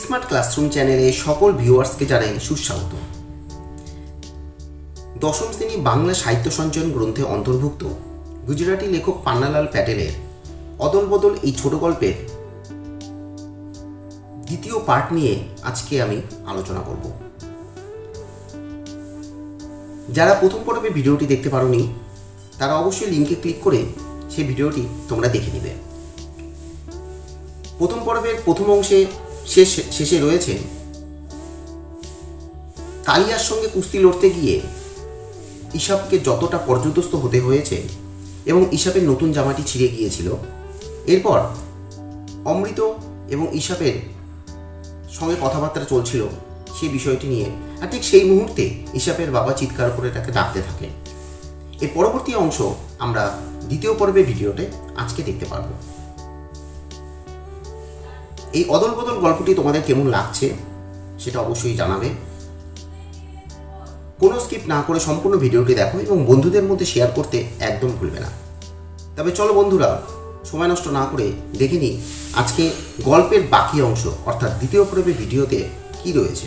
Smart classroom চ্যানেলে সকল ভিউয়ার্সকে জানাই সুস্বাগত। দশম শ্রেণি বাংলা সাহিত্য সঞ্চয়ন গ্রন্থে অন্তর্ভুক্ত গুজরাটি লেখক পান্নালাল প্যাটেলের অদল বদল এই ছোট গল্পের দ্বিতীয় পার্ট নিয়ে আজকে আমি আলোচনা করব। যারা প্রথম পর্বে ভিডিওটি দেখতে পারোনি, তারা অবশ্যই লিঙ্কে ক্লিক করে সেই ভিডিওটি তোমরা দেখে নেবে। প্রথম পর্বের প্রথম অংশে শেষ শেষে রয়েছে। কালিয়ার সঙ্গে কুস্তি লড়তে গিয়ে ইসাবকে যতটা পর্যদস্ত হতে হয়েছে এবং ইসাবের নতুন জামাটি ছিঁড়ে গিয়েছিল, এরপর অমৃত এবং ইসাবের সঙ্গে কথাবার্তা চলছিল সেই বিষয়টি নিয়ে। আর ঠিক সেই মুহূর্তে ইসাবের বাবা চিৎকার করে তাকে ডাকতে থাকে এর পরবর্তী অংশ আমরা দ্বিতীয় পর্বের ভিডিওতে আজকে দেখতে পারব। এই অদল বদল গল্পটি তোমাদের কেমন লাগছে সেটা অবশ্যই জানাবে। কোনো স্কিপ না করে সম্পূর্ণ ভিডিওটি দেখো এবং বন্ধুদের মধ্যে শেয়ার করতে একদম ভুলবে না। তবে চলো বন্ধুরা, সময় নষ্ট না করে দেখে নিই আজকে গল্পের বাকি অংশ, অর্থাৎ দ্বিতীয় পর্বের ভিডিওতে কি রয়েছে।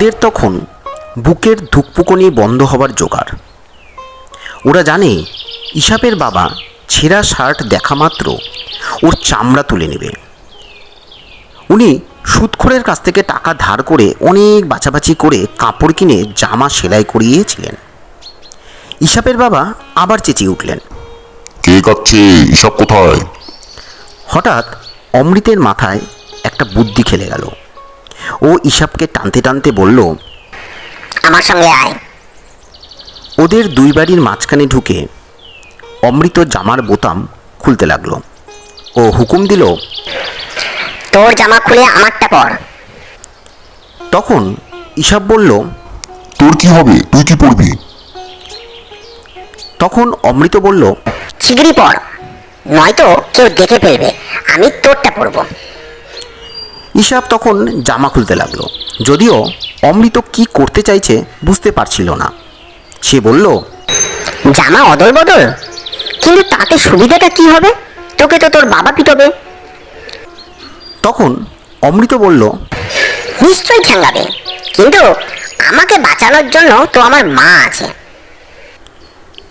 ওদের তখন বুকের ধুকপুকনি বন্ধ হবার জোগাড়। ওরা জানে ইসাবের বাবা ছেঁড়া শার্ট দেখা মাত্র ওর চামড়া তুলে নেবে। উনি সুদখোরের কাছ থেকে টাকা ধার করে অনেক বাছাবাছি করে কাপড় কিনে জামা সেলাই করিয়েছিলেন। ইসাবের বাবা আবার চেঁচিয়ে উঠলেন কে কাচ্ছে এসব কোথায়? হঠাৎ অমৃতের মাথায় একটা বুদ্ধি খেলে গেল। ও ইসাবকে টানতে টানতে বলল আমার সঙ্গে আয়। ওদের দুই বাড়ির মাঝখানে ঢুকে অমৃত জামার বোতাম খুলতে লাগল। ও হুকুম দিল তোর জামা খুলে আমারটা পর। তখন ইসাব বলল তোর কি হবে? তুই কি পড়বি তখন অমৃত বলল শিগগিরই পর। নয়তো কেউ দেখে ফেলবে। আমি তোরটা পরবো। ইসাব তখন জামা খুলতে লাগল। যদিও অমৃত কি করতে চাইছে বুঝতে পারছিল না। সে বলল জামা অদল বদল? কিন্তু তাতে সুবিধাটা কি হবে? তোকে তো তোর বাবা পিটবে। তখন অমৃত বলল নিশ্চয়ই ঠ্যাঙ্গাবে কিন্তু আমাকে বাঁচানোর জন্য তো আমার মা আছে।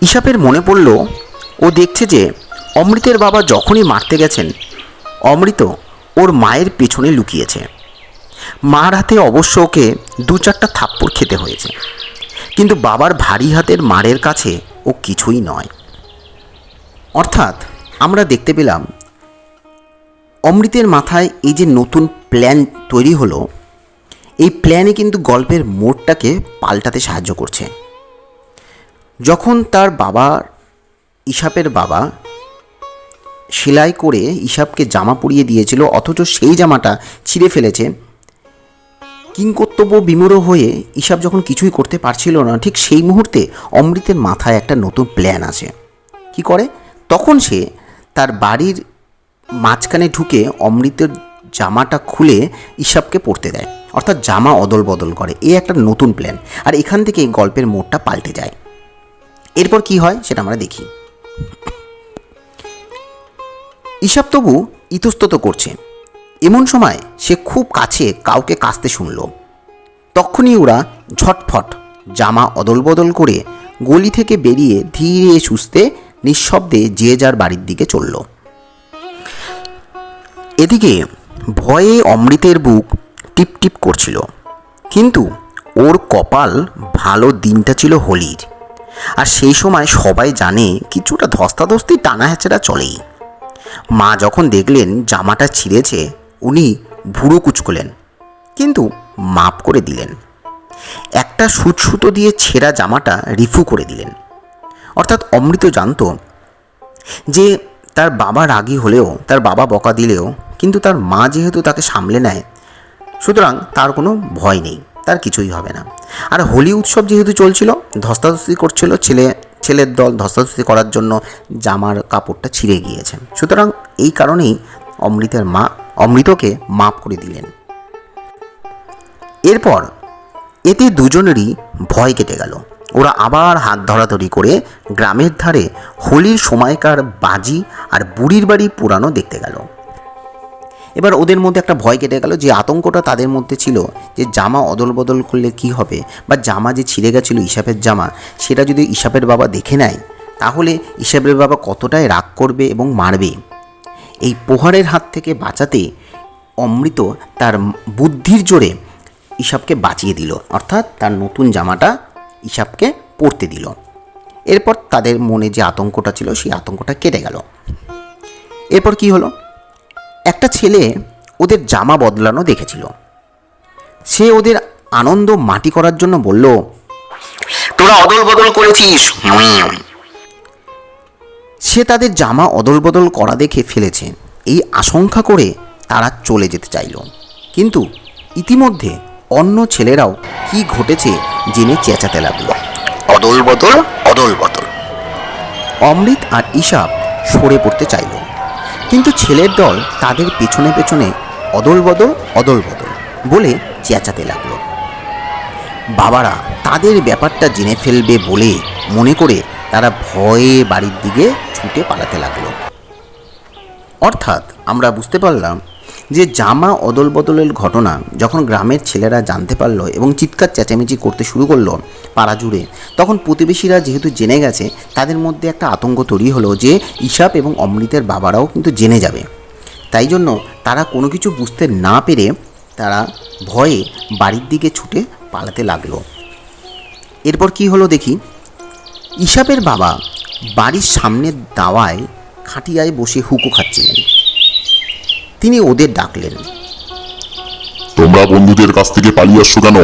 ইসাবের মনে পড়ল ও দেখছে যে অমৃতের বাবা যখনই মারতে গেছেন অমৃত ওর মায়ের পেছনে লুকিয়েছে। মার হাতে অবশ্য ওকে দু চারটা থাপ্পড় খেতে হয়েছে। কিন্তু বাবার ভারী হাতের মারের কাছে ও কিছুই নয়। অর্থাৎ আমরা দেখতে পেলাম, অমৃতের মাথায় এই যে নতুন প্ল্যান তৈরি হলো, এই প্ল্যানে কিন্তু গল্পের মোড়টাকে পাল্টাতে সাহায্য করছে। যখন তার বাবা ইসাপের বাবা সেলাই করে ইসাবকে জামা পরিয়ে দিয়েছিল, অথচ সেই জামাটা ছিঁড়ে ফেলেছে। কিংকর্তব্য বিমূঢ় হয়ে ইসাব যখন কিছুই করতে পারছিল না, ঠিক সেই মুহূর্তে অমৃতের মাথায় একটা নতুন প্ল্যান আছে। কি করে? তখন সে তার বাড়ির মাঝখানে ঢুকে অমৃতের জামাটা খুলে ইসাবকে পরতে দেয়। অর্থাৎ জামা অদল বদল করে। এ একটা নতুন প্ল্যান আর এখান থেকে গল্পের মোড়টা পাল্টে যায়। এরপর কি হয় সেটা আমরা দেখি। ইসাব তবু ইতস্তত করছে। এমন সময় সে খুব কাছে কাউকে কাঁচতে শুনল। তখনই ওরা ঝটফট জামা অদল বদল করে গলি থেকে বেরিয়ে ধীরে সুস্থে নিঃশব্দে যে যার বাড়ির দিকে চলল। এদিকে ভয়ে অমৃতের বুক টিপ টিপ করছিল। কিন্তু ওর কপাল ভালো দিনটা ছিল হোলির। আর সেই সময় সবাই জানে কিছুটা ধস্তাধস্তি টানা হেঁচড়া চলেই। মা যখন দেখলেন জামাটা ছিঁড়েছে, উনি ভুড়ো কুচকলেন। কিন্তু মাপ করে দিলেন। একটা সুচ সুতো দিয়ে ছেঁড়া জামাটা রিফু করে দিলেন। অর্থাৎ অমৃত জানতো যে তার বাবা রাগী হলেও, তার বাবা বকা দিলেও, কিন্তু তার মা যেহেতু তাকে সামলে নেয়, সুতরাং তার কোনো ভয় নেই, তার কিছুই হবে না। আর হোলি উৎসব যেহেতু চলছিল, ধস্তাধস্তি করছিল, ছেলে ছেলের দল ধস্তাধস্তি করার জন্য জামার কাপড়টা ছিঁড়ে গিয়েছে। সুতরাং এই কারণেই অমৃতের মা, অমৃতকে মাপ করে দিলেন। এরপর এতে দুজনেরই ভয় কেটে গেল। ওরা আবার হাত ধরাধরি করে গ্রামের ধারে হোলির সময়কার বাজি আর বুড়ির বাড়ি পুরানো দেখতে গেল। এবার ওদের মধ্যে একটা ভয় কেটে গেল যে আতঙ্কটা তাদের মধ্যে ছিল যে জামা অদল বদল করলে কি হবে বা জামা যে ছিঁড়ে গেছিল ইসাপের জামা, সেটা যদি ইসাপের বাবা দেখে নেয়, তাহলে ইসাপের বাবা কতটাই রাগ করবে এবং মারবে? এই প্রহারের হাত থেকে বাঁচাতে অমৃত তার বুদ্ধির জোরে ইসাবকে বাঁচিয়ে দিল, অর্থাৎ তার নতুন জামাটা ইসাবকে পরতে দিল। এরপর তাদের মনে যে আতঙ্কটা ছিল, সেই আতঙ্কটা কেটে গেল। এরপর কি হলো? একটা ছেলে ওদের জামা বদলানো দেখেছিল। সে ওদের আনন্দ মাটি করার জন্য বলল তোরা অদল বদল করেছিস সে তাদের জামা অদল বদল করা দেখে ফেলেছে। এই আশঙ্কা করে তারা চলে যেতে চাইল। কিন্তু ইতিমধ্যে অন্য ছেলেরাও কি ঘটেছে জেনে চেঁচাতে লাগল। অদল বদল অদল বদল অমৃত আর ঈশাব সরে পড়তে চাইল। কিন্তু ছেলের দল তাদের পেছনে পেছনে অদল বদল অদল বদল বলে চেঁচাতে লাগল। বাবারা তাদের ব্যাপারটা জেনে ফেলবে বলে মনে করে তারা ভয়ে বাড়ির দিকে ছুটে পালাতে লাগল। অর্থাৎ আমরা বুঝতে পারলাম যে জামা অদল বদলের ঘটনা যখন গ্রামের ছেলেরা জানতে পারল এবং চিৎকার চেঁচামেচি করতে শুরু করল পাড়া জুড়ে, তখন প্রতিবেশীরা যেহেতু জেনে গেছে, তাদের মধ্যে একটা আতঙ্ক তৈরি হলো যে ইসাপ এবং অমৃতের বাবারাও কিন্তু জেনে যাবে। তাই জন্য তারা কোনো কিছু বুঝতে না পেরে তারা ভয়ে বাড়ির দিকে ছুটে পালাতে লাগল। এরপর কি হলো দেখি? ইসাপের বাবা বাড়ির সামনের দাওয়ায় খাটিয়ায় বসে হুকো খাচ্ছিলেন। তিনি ওদের ডাকলেন। তোমরা বন্ধুদের কাছ থেকে পালিয়ে আসছো কেন?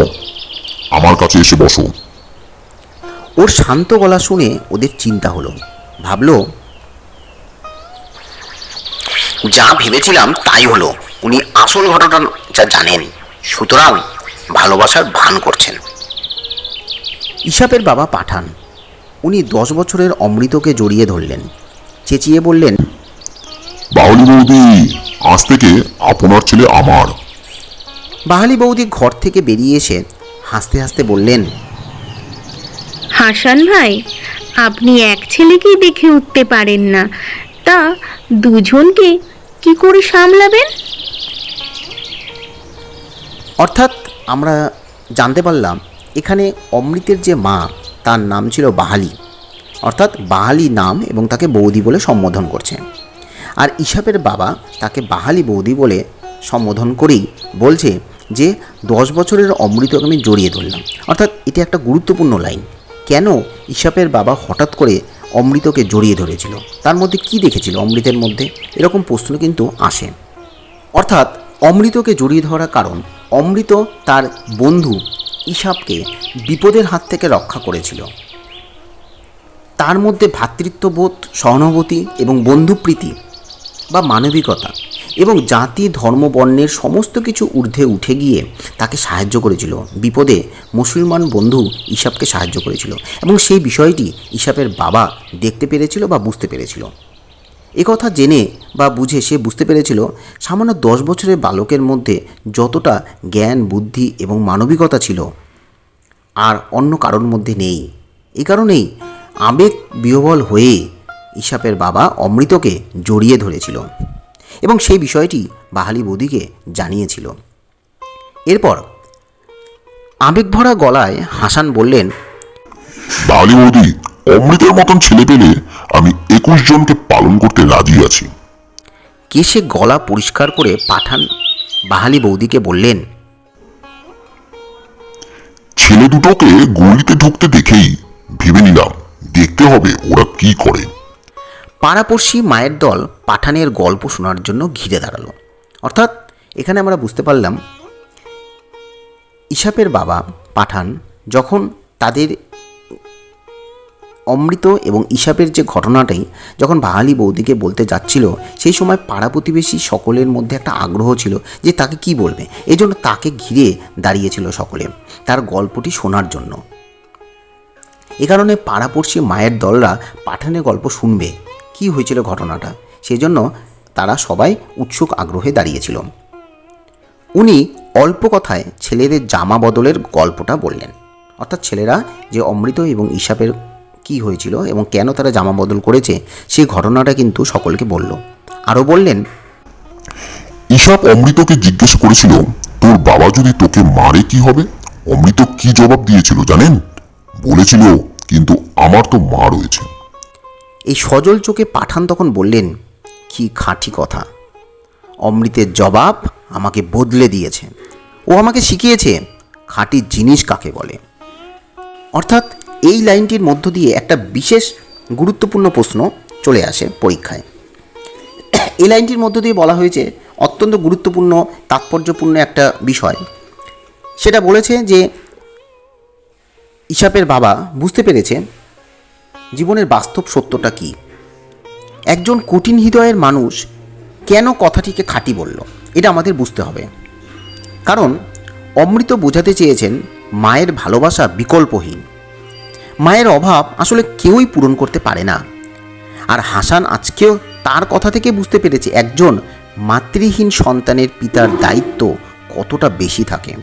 আমার কাছে এসে বসো। ওর শান্ত গলা শুনে ওদের চিন্তা হলো। ভাবলো যা ভেবেছিলাম তাই হলো। উনি আসল ঘটনা যা জানেন। সুতরাং ভালোবাসার ভান করছেন। ইসাপের বাবা পাঠান। উনি দশ বছরের অমৃতকে জড়িয়ে ধরলেন। চেঁচিয়ে বললেন বাউলি বৌদি আজ থেকে আপনার ছেলে আমার। বাহালি বৌদি ঘর থেকে বেরিয়ে এসে হাসতে হাসতে বললেন হাসান ভাই আপনি এক ছেলেকেই দেখে উঠতে পারেন না। তা দুজনকে কি করে সামলাবেন? অর্থাৎ আমরা জানতে পারলাম এখানে অমৃতের যে মা তার নাম ছিল বাহালি। অর্থাৎ বাহালি নাম এবং তাকে বৌদি বলে সম্বোধন করছে আর ইসাপের বাবা তাকে বাহালি বৌদি বলে সম্বোধন করেই বলছে যে, দশ বছরের অমৃতকে আমি জড়িয়ে ধরলাম। অর্থাৎ এটি একটা গুরুত্বপূর্ণ লাইন। কেন ইসাপের বাবা হঠাৎ করে অমৃতকে জড়িয়ে ধরেছিল? তার মধ্যে কি দেখেছিল অমৃতের মধ্যে? এরকম প্রশ্ন কিন্তু আসে। অর্থাৎ অমৃতকে জড়িয়ে ধরার কারণ, অমৃত তার বন্ধু ইসাবকে বিপদের হাত থেকে রক্ষা করেছিল। তার মধ্যে ভ্রাতৃত্ববোধ সহানুভূতি এবং বন্ধুপ্রীতি বা মানবিকতা এবং জাতি, ধর্ম, বর্ণের সমস্ত কিছু ঊর্ধ্বে উঠে গিয়ে তাকে সাহায্য করেছিল। বিপদে মুসলমান বন্ধু ইসাবকে সাহায্য করেছিল এবং সেই বিষয়টি ইসাবের বাবা দেখতে পেরেছিল বা বুঝতে পেরেছিল। একথা জেনে বা বুঝে সে বুঝতে পেরেছিল, সামান্য দশ বছরের বালকের মধ্যে যতটা জ্ঞান, বুদ্ধি এবং মানবিকতা ছিল আর অন্য কারোর মধ্যে নেই। এ কারণেই আবেগ বিহবল হয়ে ইসাপের বাবা অমৃতকে জড়িয়ে ধরেছিল এবং সেই বিষয়টি বাহালি বৌদিকে জানিয়েছিল। এরপর আবেগভরা গলায় হাসান বললেন বাউলি বৌদি অমৃতের মতন ছেলে পেলে আমি একুশ জনকে পালন করতে রাজি আছি। কেসে গলা পরিষ্কার করে পাঠান বাহালি বৌদিকে বললেন ছেলে দুটোকে গলিতে ঢুকতে দেখেই ভেবে নিলাম দেখতে হবে ওরা কি করে। পাড়াপড়শি মায়ের দল পাঠানের গল্প শোনার জন্য ঘিরে দাঁড়াল। অর্থাৎ এখানে আমরা বুঝতে পারলাম ইসাপের বাবা পাঠান যখন তাদের অমৃত এবং ইসাপের যে ঘটনাটাই যখন বাঙালি বৌদিকে বলতে যাচ্ছিল, সেই সময় পাড়া প্রতিবেশী সকলের মধ্যে একটা আগ্রহ ছিল যে তাকে কি বলবে। এই জন্য তাকে ঘিরে দাঁড়িয়েছিল সকলে তার গল্পটি শোনার জন্য। এ কারণে পাড়াপড়শি মায়ের দলরা পাঠানের গল্প শুনবে। কি হয়েছিল ঘটনাটা? সেই জন্য তারা সবাই উৎসুক আগ্রহে দাঁড়িয়েছিল। উনি অল্প কথায় ছেলেদের জামা বদলের গল্পটা বললেন। অর্থাৎ ছেলেরা যে অমৃত এবং ইসাপের কি হয়েছিল এবং কেন তারা জামা বদল করেছে সেই ঘটনাটা কিন্তু সকলকে বলল। আরও বললেন ঈশাপ অমৃতকে জিজ্ঞেস করেছিল, তোর বাবা যদি তোকে মারে কি হবে? অমৃত কি জবাব দিয়েছিল জানেন? বলেছিল, কিন্তু আমার তো মা রয়েছে। এই সজল চোখে পাঠান তখন বললেন, কি খাঁটি কথা। অমৃতের জবাব আমাকে বদলে দিয়েছে। ও আমাকে শিখিয়েছে খাঁটি জিনিস কাকে বলে। অর্থাৎ এই লাইনটির মধ্য দিয়ে একটা বিশেষ গুরুত্বপূর্ণ প্রশ্ন চলে আসে পরীক্ষায়। এই লাইনটির মধ্য দিয়ে বলা হয়েছে অত্যন্ত গুরুত্বপূর্ণ, তাৎপর্যপূর্ণ একটা বিষয়। সেটা বলেছে যে ইসাপের বাবা বুঝতে পেরেছে জীবনের বাস্তব সত্যটা কি? একজন কঠিন হৃদয়ের মানুষ কেন কথাটিকে খাঁটি বলল? এটা আমাদের বুঝতে হবে। কারণ, অমৃত বোঝাতে চেয়েছেন মায়ের ভালোবাসা বিকল্পহীন। মায়ের অভাব আসলে কেউই পূরণ করতে পারে না। আর হাসান আজকেও তার কথা থেকে বুঝতে পেরেছে একজন মাতৃহীন সন্তানের পিতার দায়িত্ব কতটা বেশি থাকে।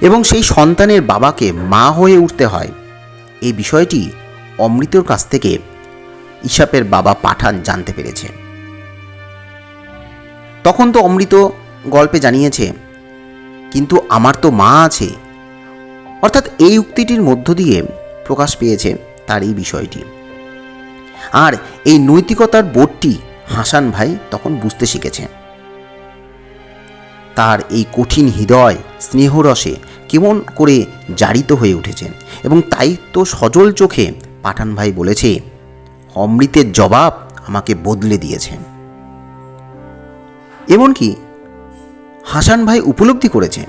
এবং সেই সন্তানের বাবাকে মা হয়ে উঠতে হয়। এই বিষয়টি অমৃতর কাছ থেকে ইসাপের বাবা পাঠান জানতে পেরেছে। তখন তো অমৃত গল্পে জানিয়েছে, কিন্তু আমার তো মা আছে। অর্থাৎ এই উক্তিটির মধ্য দিয়ে প্রকাশ পেয়েছে তার এই বিষয়টি। আর এই নৈতিকতার বোধটি হাসান ভাই তখন বুঝতে শিখেছে। তার এই কঠিন হৃদয়, স্নেহরসে কেমন করে জারিত হয়ে উঠেছে এবং তাই তো সজল চোখে পাঠান ভাই বলেছে, অমৃতের জবাব আমাকে বদলে দিয়েছে এমনকি হাসান ভাই উপলব্ধি করেছে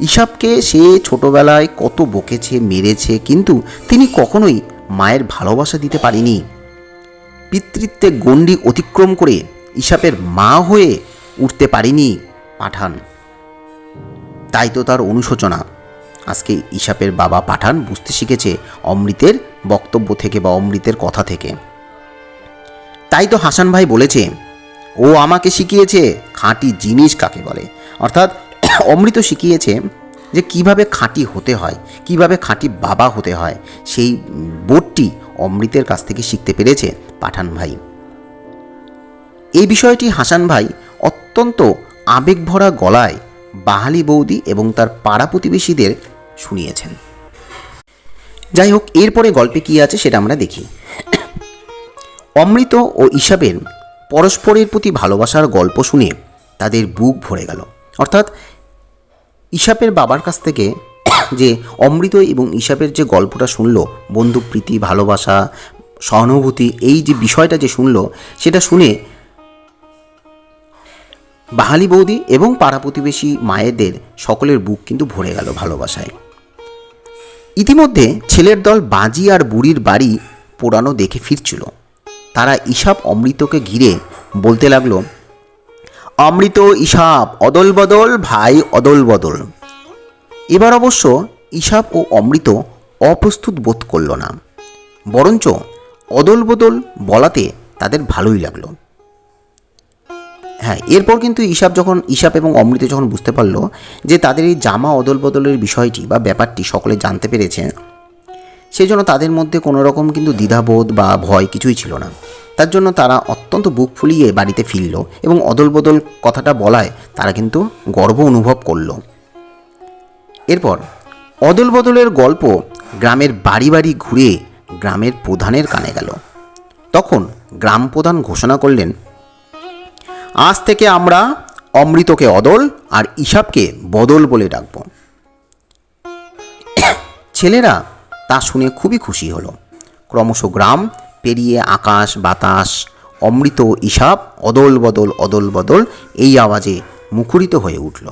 ইসাবকে সে ছোটবেলায় কত বকেছে, মেরেছে, কিন্তু তিনি কখনোই মায়ের ভালোবাসা দিতে পারেনি পিতৃত্বে গণ্ডি অতিক্রম করে ইসাপের মা হয়ে উঠতে পারেনি পাঠান। তাই তো তার অনুশোচনা। আজকে ইসাপের বাবা পাঠান বুঝতে শিখেছে অমৃতের বক্তব্য থেকে বা অমৃতের কথা থেকে। তাই তো হাসান ভাই বলেছে, ও আমাকে শিখিয়েছে খাঁটি জিনিস কাকে বলে? অর্থাৎ অমৃত শিখিয়েছে যে কীভাবে খাঁটি হতে হয়, কীভাবে খাঁটি বাবা হতে হয়, সেই বোর্ডটি অমৃতের কাছ থেকে শিখতে পেরেছে পাঠান ভাই। এই বিষয়টি হাসান ভাই অত্যন্ত আবেগভরা গলায় বাহালি বৌদি এবং তার পাড়া প্রতিবেশীদের শুনিয়েছেন। যাই হোক এরপরে গল্পে কী আছে সেটা আমরা দেখি। অমৃত ও ঈশাবের পরস্পরের প্রতি ভালোবাসার গল্প শুনে তাদের বুক ভরে গেল। অর্থাৎ ঈশাপের বাবার কাছ থেকে যে অমৃত এবং ঈশাপের যে গল্পটা শুনলো বন্ধুপ্রীতি ভালোবাসা, সহানুভূতি, এই যে বিষয়টা যে শুনলো, সেটা শুনে বাহালি বৌদি এবং পাড়া প্রতিবেশী মায়েদের সকলের বুক কিন্তু ভরে গেল ভালোবাসায়। ইতিমধ্যে ছেলের দল বাজি আর বুড়ির বাড়ি পোড়ানো দেখে ফিরছিল। তারা ইসাপ অমৃতকে ঘিরে বলতে লাগল, অমৃত ইসাপ অদল বদল, ভাই অদল বদল। এবার অবশ্য ইসাপ ও অমৃত অপ্রস্তুত বোধ করল না, বরঞ্চ অদল বদল বলাতে তাদের ভালোই লাগল। হ্যাঁ এরপর কিন্তু ইসাপ যখন ইসাপ এবং অমৃত যখন বুঝতে পারল যে তাদের এই জামা অদল বদলের বিষয়টি বা ব্যাপারটি সকলে জানতে পেরেছে সেই জন্য তাদের মধ্যে কোনো রকম কিন্তু দ্বিধাবোধ বা ভয় কিছুই ছিল না। তার জন্য তারা অত্যন্ত বুক ফুলিয়ে বাড়িতে ফিরল এবং অদল বদল কথাটা বলায় তারা কিন্তু গর্ব অনুভব করল। এরপর অদল বদলের গল্প গ্রামের বাড়ি বাড়ি ঘুরে গ্রামের প্রধানের কানে গেল। তখন গ্রাম প্রধান ঘোষণা করলেন আজ থেকে আমরা অমৃতকে অদল আর ইসাবকে বদল বলে ডাকব। ছেলেরা তা শুনে খুবই খুশি হলো। ক্রমশ গ্রাম পেরিয়ে আকাশ, বাতাস, অমৃত ইসাব অদল বদল অদল বদল এই আওয়াজে মুখরিত হয়ে উঠল।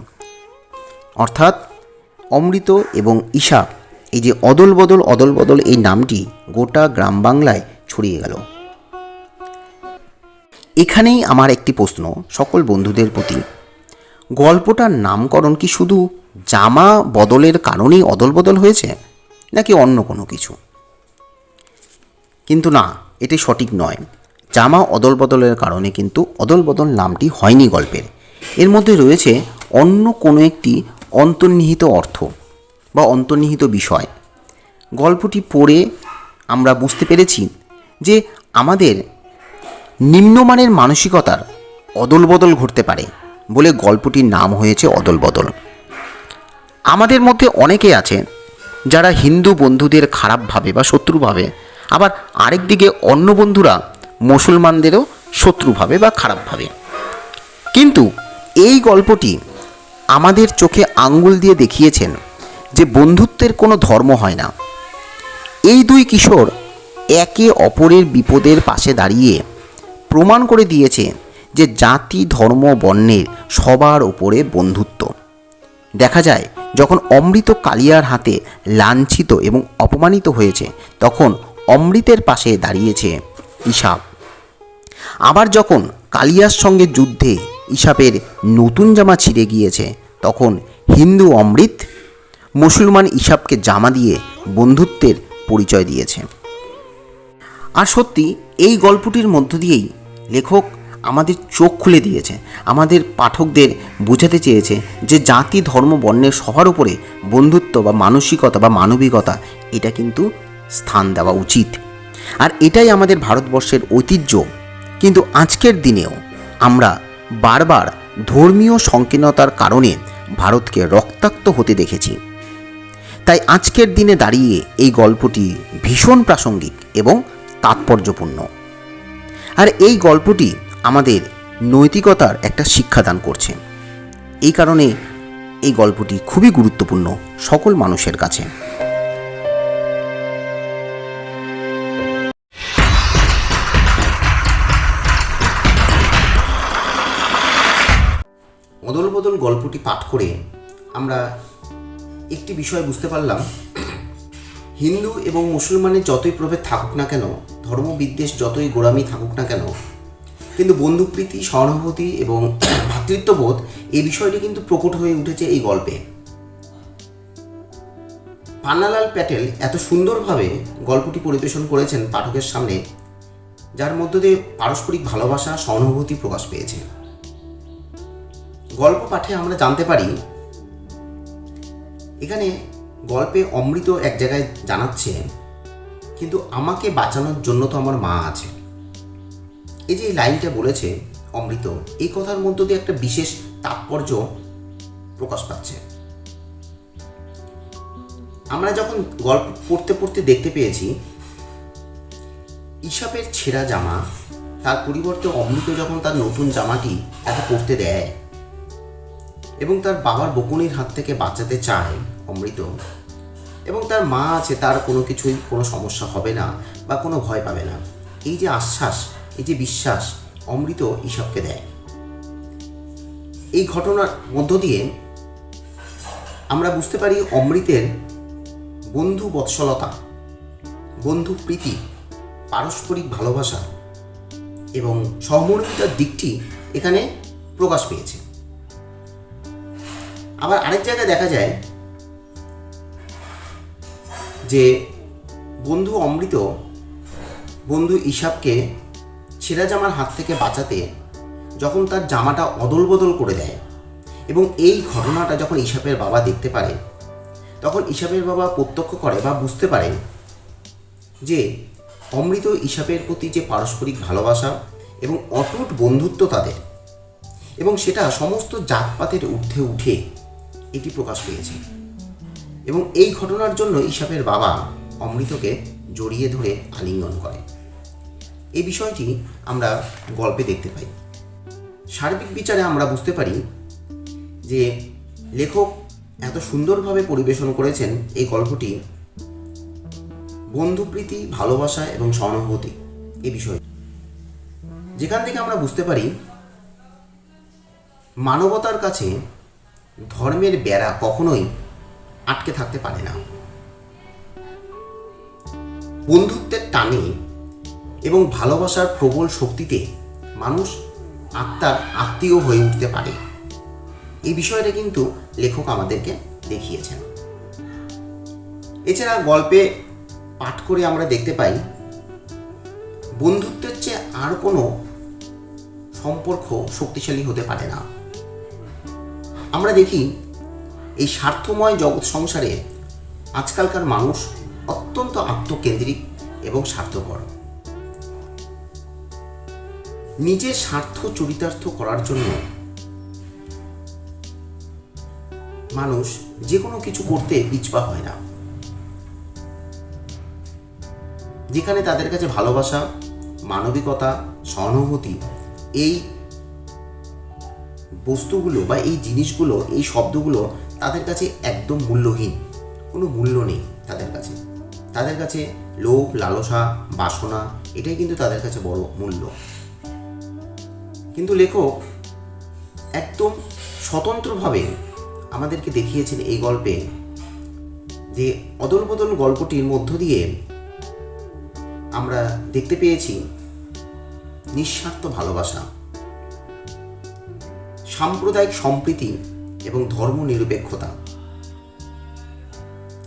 অর্থাৎ অমৃত এবং ইসাব এই যে অদল বদল অদল বদল এই নামটি গোটা গ্রাম বাংলায় ছড়িয়ে গেল। এখানেই আমার একটি প্রশ্ন সকল বন্ধুদের প্রতি। গল্পটার নামকরণ কি শুধু জামা বদলের কারণেই অদল বদল হয়েছে, নাকি অন্য কোনো কিছু? কিন্তু না, এটি সঠিক নয়। জামা অদল বদলের কারণে কিন্তু অদল বদল নামটি হয়নি গল্পের। এর মধ্যে রয়েছে অন্য কোনো একটি অন্তর্নিহিত অর্থ বা অন্তর্নিহিত বিষয়। গল্পটি পড়ে আমরা বুঝতে পেরেছি যে আমাদের নিম্নমানের মানসিকতার অদলবদল ঘটতে পারে বলে গল্পটির নাম হয়েছে অদলবদল। আমাদের মধ্যে অনেকে আছে যারা হিন্দু বন্ধুদের খারাপভাবে বা শত্রুভাবে আবার আরেক দিকে অন্য বন্ধুরা মুসলমানদেরও শত্রুভাবে বা খারাপভাবে কিন্তু এই গল্পটি আমাদের চোখে আঙ্গুল দিয়ে দেখিয়েছেন যে বন্ধুত্বের কোনো ধর্ম হয় না। এই দুই কিশোর একে অপরের বিপদের পাশে দাঁড়িয়ে প্রমাণ করে দিয়েছে যে জাতি, ধর্ম, বর্ণের সবার ওপরে বন্ধুত্ব। দেখা যায়, যখন অমৃত কালিয়ার হাতে লাঞ্ছিত এবং অপমানিত হয়েছে, তখন অমৃতের পাশে দাঁড়িয়েছে ইসাপ আবার যখন কালিয়ার সঙ্গে যুদ্ধে ইসাপের নতুন জামা ছিঁড়ে গিয়েছে, তখন হিন্দু অমৃত মুসলমান ইসাবকে জামা দিয়ে বন্ধুত্বের পরিচয় দিয়েছে। আর সত্যি এই গল্পটির মধ্য দিয়েই লেখক আমাদের চোখ খুলে দিয়েছে, আমাদের পাঠকদের বোঝাতে চেয়েছে যে জাতি, ধর্ম, বর্ণের সবার উপরে বন্ধুত্ব বা মানসিকতা বা মানবিকতা, এটা কিন্তু স্থান দেওয়া উচিত। আর এটাই আমাদের ভারতবর্ষের ঐতিহ্য। কিন্তু আজকের দিনেও আমরা বারবার ধর্মীয় সংকীর্ণতার কারণে ভারতকে রক্তাক্ত হতে দেখেছি। তাই আজকের দিনে দাঁড়িয়ে এই গল্পটি ভীষণ প্রাসঙ্গিক এবং তাৎপর্যপূর্ণ। আর এই গল্পটি আমাদের নৈতিকতার একটা শিক্ষাদান করছে। এই কারণে এই গল্পটি খুবই গুরুত্বপূর্ণ সকল মানুষের কাছে। অদল বদল গল্পটি পাঠ করে আমরা একটি বিষয় বুঝতে পারলাম হিন্দু এবং মুসলমানের যতই প্রভেদ থাকুক না কেন, ধর্মবিদ্বেষ যতই গোড়ামি থাকুক না কেন, কিন্তু বন্ধুপ্রীতি, সহানুভূতি এবং ভ্রাতৃত্ববোধ এই বিষয়টি কিন্তু প্রকট হয়ে উঠেছে এই গল্পে। পান্নালাল প্যাটেল এত সুন্দরভাবে গল্পটি পরিবেশন করেছেন পাঠকের সামনে, যার মধ্য দিয়ে পারস্পরিক ভালোবাসা, সহানুভূতি প্রকাশ পেয়েছে। গল্প পাঠে আমরা জানতে পারি, এখানে গল্পে অমৃত এক জায়গায় জানাচ্ছে কিন্তু আমাকে বাঁচানোর জন্য তো আমার মা আছে। এই যে লাইনটা বলেছে অমৃত, এই কথার মধ্য দিয়ে একটা বিশেষ তাৎপর্য প্রকাশ পাচ্ছে। আমরা যখন গল্প পড়তে পড়তে দেখতে পেয়েছি, ইসাপের ছেঁড়া জামা, তার পরিবর্তে অমৃত যখন তার নতুন জামাটি তাকে পরতে দেয় এবং তার বাবার বকুনির হাত থেকে বাঁচাতে চায় অমৃত। এবং তার মা আছে, তার কোনো কিছুই কোনো সমস্যা হবে না বা কোনো ভয় পাবে না। এই যে আশ্বাস, এই যে বিশ্বাস, অমৃত ঈশবকে দেয়। এই ঘটনার মধ্য দিয়ে আমরা বুঝতে পারি অমৃতের বন্ধু বৎসলতা বন্ধু প্রীতি পারস্পরিক ভালোবাসা এবং সহমর্মিতার দিকটি এখানে প্রকাশ পেয়েছে। আবার আরেক জায়গায় দেখা যায় যে বন্ধু অমৃত, বন্ধু ইসাবকে ছেঁড়া জামার হাত থেকে বাঁচাতে যখন তার জামাটা অদল বদল করে দেয় এবং এই ঘটনাটা যখন ইসাবের বাবা দেখতে পারে, তখন ইসাবের বাবা প্রত্যক্ষ করে বা বুঝতে পারেন যে অমৃত ইসাবের প্রতি যে পারস্পরিক ভালোবাসা এবং অটুট বন্ধুত্ব তাদের এবং সেটা সমস্ত জাতপাতের ঊর্ধ্বে উঠে এটি প্রকাশ পেয়েছে। এবং এই ঘটনার জন্য ইসাবের বাবা অমৃতকে জড়িয়ে ধরে আলিঙ্গন করে। এই বিষয়টি আমরা গল্পে দেখতে পাই। সার্বিক বিচারে আমরা বুঝতে পারি যে লেখক এত সুন্দরভাবে পরিবেশন করেছেন এই গল্পটি বন্ধুপ্রীতি, ভালোবাসা এবং সহানুভূতি এই বিষয়। যেখান থেকে আমরা বুঝতে পারি, মানবতার কাছে ধর্মের বেড়া কখনোই আটকে থাকতে পারে না। বন্ধুত্বের টানে এবং ভালোবাসার প্রবল শক্তিতে মানুষ আত্মার আত্মীয় হয়ে উঠতে পারে। এই বিষয়টা কিন্তু লেখক আমাদেরকে দেখিয়েছেন। এছাড়া গল্পে পাঠ করে আমরা দেখতে পাই, বন্ধুত্বের চেয়ে আর কোনো সম্পর্ক শক্তিশালী হতে পারে না। আমরা দেখি এই স্বার্থময় জগৎ সংসারে আজকালকার মানুষ অত্যন্ত আত্মকেন্দ্রিক এবং স্বার্থপর। নিজের স্বার্থ চরিতার্থ করার জন্য মানুষ যে কোনো কিছু করতে পিছপা হয় না। যেখানে তাদের কাছে ভালোবাসা, মানবিকতা, সহানুভূতি, এই বস্তুগুলো বা এই জিনিসগুলো, এই শব্দগুলো তাদের কাছে একদম মূল্যহীন। কোনো মূল্য নেই তাদের কাছে। তাদের কাছে লোভ, লালসা, বাসনা, এটাই কিন্তু তাদের কাছে বড় মূল্য। কিন্তু লেখক একদম স্বতন্ত্রভাবে আমাদেরকে দেখিয়েছেন এই গল্পে যে অদল বদল গল্পটির মধ্য দিয়ে আমরা দেখতে পেয়েছি নিঃস্বার্থ ভালোবাসা। সাম্প্রদায়িক সম্প্রীতি এবং ধর্ম নিরপেক্ষতা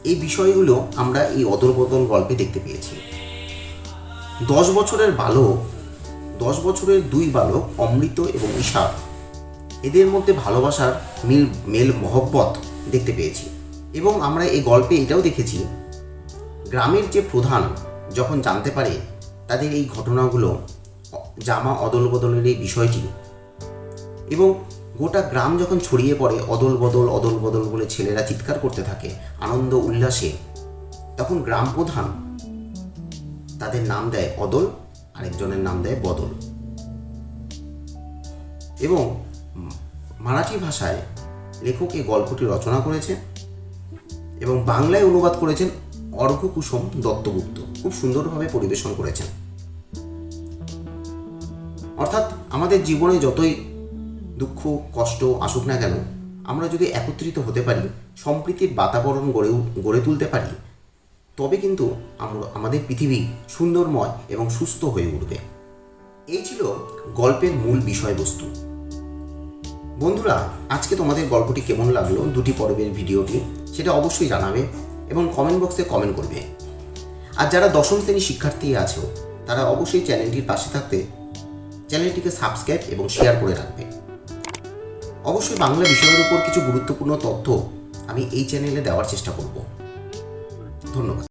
এই বিষয়গুলো আমরা এই অদল বদল গল্পে দেখতে পেয়েছি। দশ বছরের বালক, দশ বছরের দুই বালক অমৃত এবং ঈশা এদের মধ্যে ভালোবাসার মিল, মেল মহব্বত দেখতে পেয়েছি। এবং আমরা এই গল্পে এটাও দেখেছি, গ্রামের যে প্রধান যখন জানতে পারে তাদের এই ঘটনাগুলো জামা অদল বদলের এই বিষয়টি, এবং গোটা গ্রাম যখন ছড়িয়ে পড়ে, অদল বদল অদল বদল বলে ছেলেরা চিৎকার করতে থাকে, আনন্দ উল্লাসে, তখন গ্রাম প্রধান তাদের নাম দেয় অদল, আরেকজনের নাম দেয় বদল। এবং মারাঠি ভাষায় লেখক এই গল্পটি রচনা করেছে এবং বাংলায় অনুবাদ করেছেন অর্ঘ্য কুসুম দত্তগুপ্ত। খুব সুন্দরভাবে পরিবেশন করেছেন। অর্থাৎ আমাদের জীবনে যতই দুঃখ, কষ্ট আসুক না কেন, আমরা যদি একত্রিত হতে পারি, সম্প্রীতির বাতাবরণ গড়ে গড়ে তুলতে পারি, তবে কিন্তু আমরা, আমাদের পৃথিবী সুন্দরময় এবং সুস্থ হয়ে উঠবে। এই ছিল গল্পের মূল বিষয়বস্তু। বন্ধুরা, আজকে তোমাদের গল্পটি কেমন লাগল দুটি পর্বের ভিডিওটি, সেটা অবশ্যই জানাবে এবং কমেন্ট বক্সে কমেন্ট করবে। আর যারা দশম শ্রেণির শিক্ষার্থী আছো, তারা অবশ্যই চ্যানেলটির পাশে থাকতে চ্যানেলটিকে সাবস্ক্রাইব এবং শেয়ার করে রাখবে। অবশ্যই বাংলা বিষয়ের উপর কিছু গুরুত্বপূর্ণ তথ্য আমি এই চ্যানেলে দেওয়ার চেষ্টা করব। ধন্যবাদ।